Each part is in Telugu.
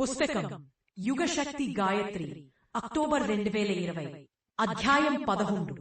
పుస్తకం. యుగశక్తి గాయత్రి అక్టోబర్ రెండు వేల ఇరవై. అధ్యాయం పదకొండు.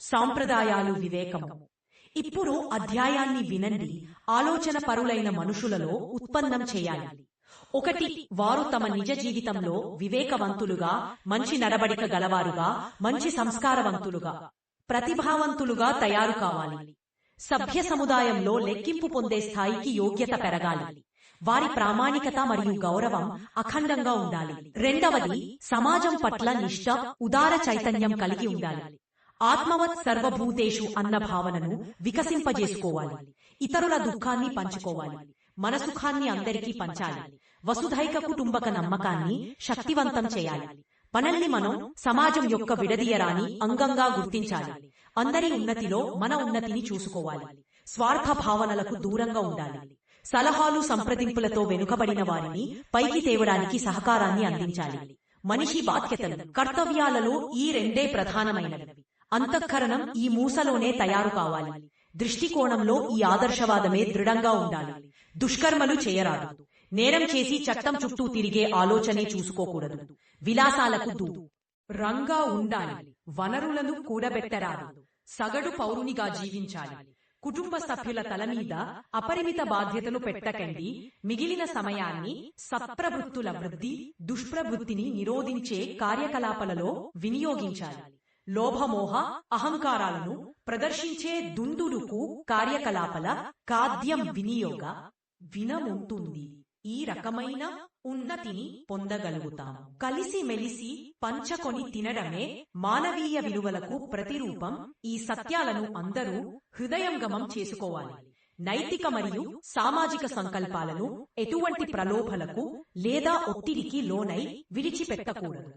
సాంప్రదాయాలు వివేకము. ఇప్పుడు అధ్యాయాన్ని వినండి ఆలోచన పరులైన మనుషులలో ఉత్పన్నం చేయాలి. ఒకటి వారు తమ నిజ జీవితంలో వివేకవంతులుగా మంచి నడబడిక గలవారుగా మంచి సంస్కారవంతులుగా ప్రతిభావంతులుగా తయారు కావాలి. సభ్య సముదాయంలో లెక్కింపు పొందే స్థాయికి యోగ్యత పెరగాలి. వారి ప్రామాణికత మరియు గౌరవం అఖండంగా ఉండాలి. రెండవది సమాజం పట్ల నిష్ట ఉదార చైతన్యం కలిగి ఉండాలి. ఆత్మవత్ సర్వభూతేషు అన్న భావనను వికసింపజేసుకోవాలి. ఇతరుల దుఃఖాన్ని పంచుకోవాలి. మన సుఖాన్ని అందరికీ పంచాలి. వసుధైక కుటుంబక నమ్మకాన్ని శక్తివంతం చేయాలి. మనల్ని మనం సమాజం యొక్క విడదీయరాని అంగంగా గుర్తించాలి. అందరి ఉన్నతిలో మన ఉన్నతిని చూసుకోవాలి. స్వార్థ భావనలకు దూరంగా ఉండాలి. సలహాలు సంప్రదింపులతో వెనుకబడిన వారిని పైకి తేవడానికి సహకారాన్ని అందించాలి. మనిషి బాధ్యతలు కర్తవ్యాలలో ఈ రెండే ప్రధానమైనవి. అంతఃకరణం ఈ మూసలోనే తయారు కావాలి. దృష్టికోణంలో ఈ ఆదర్శవాదమే దృఢంగా ఉండాలి. దుష్కర్మలు చేయరాదు. నేరం చేసి చట్టం చుట్టూ తిరిగే ఆలోచనే చూసుకోకూడదు. విలాసాలకు దూ రంగా ఉండాలి. వనరులను కూడబెట్టరాదు. సగటు పౌరునిగా జీవించాలి. కుటుంబ సభ్యుల తల మీద అపరిమిత బాధ్యతలు పెట్టకండి. మిగిలిన సమయాన్ని సప్రవృత్తుల వృద్ధి దుష్ప్రవృత్తిని నిరోధించే కార్యకలాపాలలో వినియోగించాలి. లోభమోహ అహంకారాలను ప్రదర్శించే దుందుడుకు కార్యకలాపాల కాద్యం వినియోగ వినముంటుంది. ఈ రకమైన ఉన్నతిని పొందగలుగుతాం. కలిసి మెలిసి పంచకొని తినడమే మానవీయ విలువలకు ప్రతిరూపం. ఈ సత్యాలను అందరూ హృదయంగమం చేసుకోవాలి. నైతిక మరియు సామాజిక సంకల్పాలను ఎటువంటి ప్రలోభలకు లేదా ఒత్తిడికి లోనై విడిచిపెట్టకూడదు.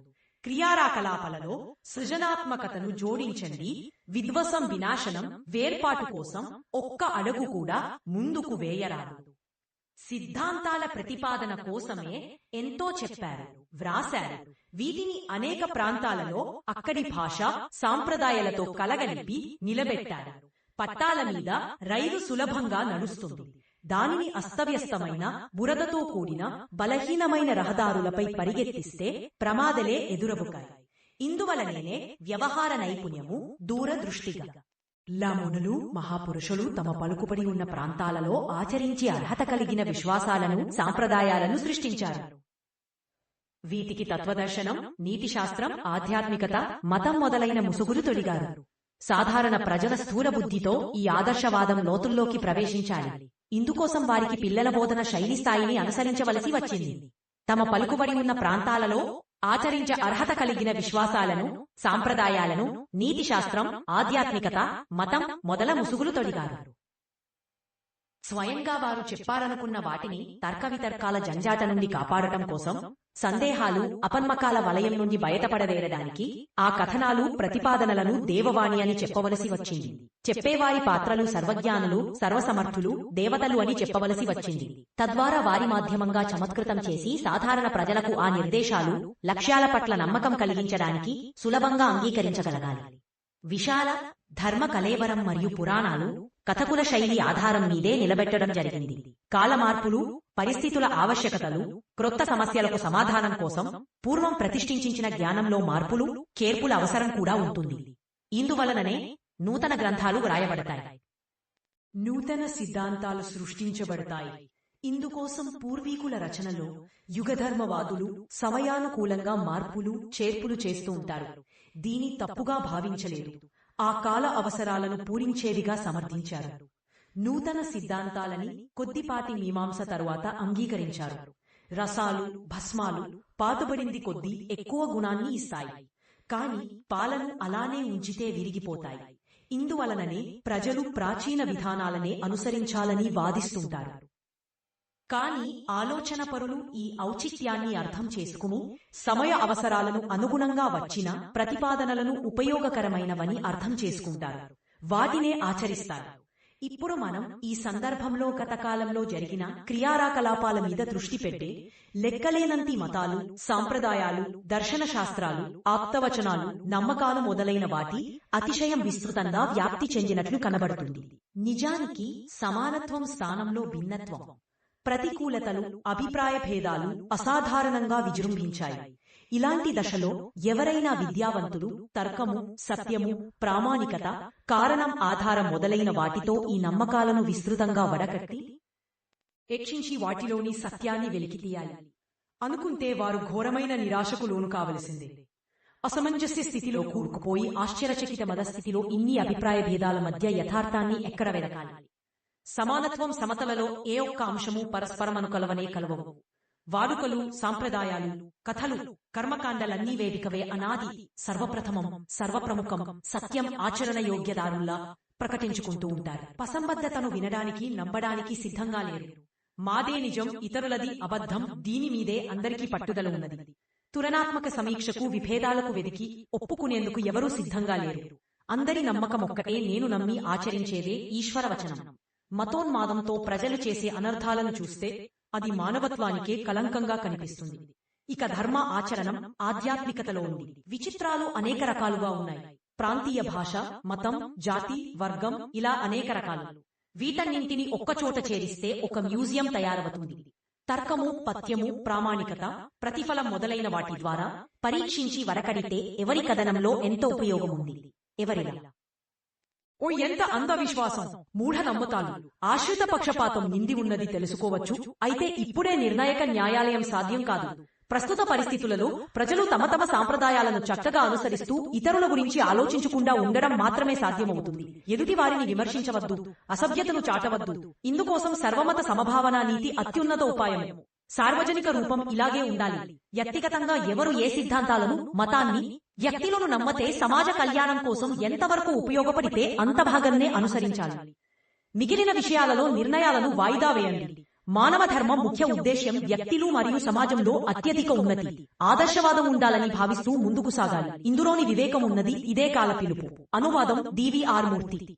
క్రియారాకలాపాలలో సృజనాత్మకతను జోడించండి. విధ్వసం వినాశనం వేర్పాటు కోసం ఒక్క అడుగు కూడా ముందుకు వేయరాదు. సిద్ధాంతాల ప్రతిపాదన కోసమే ఎంతో చెప్పారు వ్రాశారు. వీటిని అనేక ప్రాంతాలలో అక్కడి భాష సాంప్రదాయాలతో కలగలిపి నిలబెట్టారు. పట్టాల మీద రైలు సులభంగా నడుస్తుంది. దానిని అస్తవ్యస్తమైన బురదతో కూడిన బలహీనమైన రహదారులపై పరిగెత్తిస్తే ప్రమాదలే ఎదురవుతాయి. ఇందువలననే వ్యవహార నైపుణ్యము దూరదృష్టిగా. లామునులు మహాపురుషులు తమ పలుకుబడి ఉన్న ప్రాంతాలలో ఆచరించి అర్హత కలిగిన విశ్వాసాలను సాంప్రదాయాలను సృష్టించారు. వీటికి తత్వదర్శనం నీతిశాస్త్రం ఆధ్యాత్మికత మతం మొదలైన ముసుగులు తొలిగారు సాధారణ ప్రజల స్థూల బుద్ధితో ఈ ఆదర్శవాదం లోతుల్లోకి ప్రవేశించాలి. ఇందుకోసం వారికి పిల్లల బోధన శైలి స్థాయిని అనుసరించవలసి వచ్చింది. తమ పలుకుబడి ఉన్న ప్రాంతాలలో ఆచరించ అర్హత కలిగిన విశ్వాసాలను సాంప్రదాయాలను నీతిశాస్త్రం ఆధ్యాత్మికత మతం మొదల ముసుగులు తొడిగారు. స్వయంగా వారు చెప్పారనుకున్న వాటిని తర్కవితర్కాల జంజాట నుండి కాపాడటం కోసం సందేహాలు అపన్మకాల వలయం నుండి బయటపడదేరడానికి ఆ కథనాలు ప్రతిపాదనలను దేవవాణి అని చెప్పవలసి వచ్చింది. చెప్పేవారి పాత్రలు సర్వజ్ఞానులు సర్వసమర్థులు దేవతలు అని చెప్పవలసి వచ్చింది. తద్వారా వారి మాధ్యమంగా చమత్కృతం చేసి సాధారణ ప్రజలకు ఆ నిర్దేశాలు లక్ష్యాల పట్ల నమ్మకం కలిగించడానికి సులభంగా అంగీకరించగలగాలి. విశాల ధర్మ కలేవరం మరియు పురాణాలు కథకుల శైలి ఆధారం మీదే నిలబెట్టడం జరిగింది. కాలమార్పులు పరిస్థితుల ఆవశ్యకతలు క్రొత్త సమస్యలకు సమాధానం కోసం పూర్వం ప్రతిష్ఠించిన జ్ఞానంలో మార్పులు చేర్పుల అవసరం కూడా ఉంటుంది. ఇందువలననే నూతన గ్రంథాలు వ్రాయబడతాయి. నూతన సిద్ధాంతాలు సృష్టించబడతాయి. ఇందుకోసం పూర్వీకుల రచనలో యుగధర్మవాదులు సమయానుకూలంగా మార్పులు చేర్పులు చేస్తూ ఉంటారు. దీని తప్పుగా భావించలేదు. ఆ కాల అవసరాలను పూరించేదిగా సమర్థించారు. నూతన సిద్ధాంతాలని కొద్దిపాటి మీమాంస తరువాత అంగీకరించారు. రసాలు భస్మాలు పాతబడింది కొద్దీ ఎక్కువ గుణాన్ని ఇస్తాయి. కాని పాలను అలానే ఉంచితే విరిగిపోతాయి. ఇందువలననే ప్రజలు ప్రాచీన విధానాలనే అనుసరించాలని వాదిస్తుంటారు. కాని ఆలోచన పరులు ఈ ఔచిత్యాన్ని అర్థం చేసుకుని సమయ అవసరాలను అనుగుణంగా వచ్చిన ప్రతిపాదనలను ఉపయోగకరమైనవని అర్థం చేసుకుంటారు. వాటినే ఆచరిస్తారు. ఇప్పుడు మనం ఈ సందర్భంలో గత కాలంలో జరిగిన క్రియారాకలాపాల మీద దృష్టి పెట్టి లెక్కలేనంతి మతాలు సాంప్రదాయాలు దర్శన శాస్త్రాలు ఆప్తవచనాలు నమ్మకాలు మొదలైన వాటి అతిశయం విస్తృతంగా వ్యాప్తి చెందినట్లు కనబడుతుంది. నిజానికి సమానత్వం స్థానంలో భిన్నత్వం. ప్రతికూలతలు అభిప్రాయ భేదాలు అసాధారణంగా విజృంభించాయి. ఇలాంటి దశలో ఎవరైనా విద్యావంతుడు తర్కము సత్యము ప్రామాణికత కారణం ఆధారం మొదలైన వాటితో ఈ నమ్మకాలను విస్తృతంగా వడకట్టి యక్షించి వాటిలోని సత్యాన్ని వెలికితీయాలి. అనుకుంటే వారు ఘోరమైన నిరాశకు లోను కావలసిందే. అసమంజస్య స్థితిలో కూరుకుపోయి ఆశ్చర్యచకిత మదస్థితిలో ఇన్ని అభిప్రాయ భేదాల మధ్య యథార్థాన్ని ఎక్కడ వెదకాలి సమానత్వం సమతలలో ఏ ఒక్క అంశము పరస్పరమను కలవనే కలవవు. వాడుకలు సాంప్రదాయాలు కథలు కర్మకాండలన్నీ వేదికవే అనాది సర్వప్రథమం సర్వప్రముఖం సత్యం ఆచరణ యోగ్యదారుల్లా ప్రకటించుకుంటూ ఉంటారు. పసంబద్ధతను వినడానికి నమ్మడానికి సిద్ధంగా లేరు. మాదే నిజం ఇతరులది అబద్ధం దీని మీదే అందరికీ పట్టుదల ఉన్నది. తులనాత్మక సమీక్షకు విభేదాలకు వెదికి ఒప్పుకునేందుకు ఎవరూ సిద్ధంగా లేరు. అందరి నమ్మకం ఒక్కటే నేను నమ్మి ఆచరించేదే ఈశ్వరవచనం. మతోన్మాదంతో ప్రజలు చేసే అనర్థాలను చూస్తే అది మానవత్వానికే కలంకంగా కనిపిస్తుంది. ఇక ధర్మ ఆచరణం ఆధ్యాత్మికతలో ఉంది. విచిత్రాలు అనేక రకాలుగా ఉన్నాయి. ప్రాంతీయ భాష మతం జాతి వర్గం ఇలా అనేక రకాలు. వీటన్నింటిని ఒక్కచోట చేరిస్తే ఒక మ్యూజియం తయారవుతుంది. తర్కము పత్యము ప్రామాణికత ప్రతిఫలం మొదలైన వాటి ద్వారా పరీక్షించి వరకడితే ఎవరి కథనంలో ఎంత ఉపయోగం ఉంది ఎవరిలా? ఓ ఎంత అంధవిశ్వాసం. మూఢ నమ్మకాలు ఆశ్రిత పక్షపాతం నింది ఉన్నది తెలుసుకోవచ్చు. అయితే ఇప్పుడే నిర్ణాయక న్యాయాలయం సాధ్యం కాదు. ప్రస్తుత పరిస్థితులలో ప్రజలు తమ తమ సాంప్రదాయాలను చక్కగా అనుసరిస్తూ ఇతరుల గురించి ఆలోచించకుండా ఉండడం మాత్రమే సాధ్యమవుతుంది. ఎదుటి వారిని విమర్శించవద్దు అసభ్యతను చాటవద్దు. ఇందుకోసం సర్వమత సమభావన నీతి అత్యున్నత ఉపాయం సార్వజనిక రూపం ఇలాగే ఉండాలి. వ్యక్తిగతంగా ఎవరు ఏ సిద్ధాంతాలను మతాన్ని వ్యక్తులను నమ్మతే సమాజ కళ్యాణం కోసం ఎంతవరకు ఉపయోగపడితే అంత భాగంనే అనుసరించాలి. మిగిలిన విషయాలలో నిర్ణయాలను వాయిదా వేయండి. మానవ ధర్మం ముఖ్య ఉద్దేశ్యం వ్యక్తులు మరియు సమాజంలో అత్యధిక ఉన్నతి. ఆదర్శవాదం ఉండాలని భావిస్తూ ముందుకు సాగాలి. ఇందులోని వివేకం ఉన్నది ఇదే కాల పిలుపు అనువాదం డివిఆర్ మూర్తి.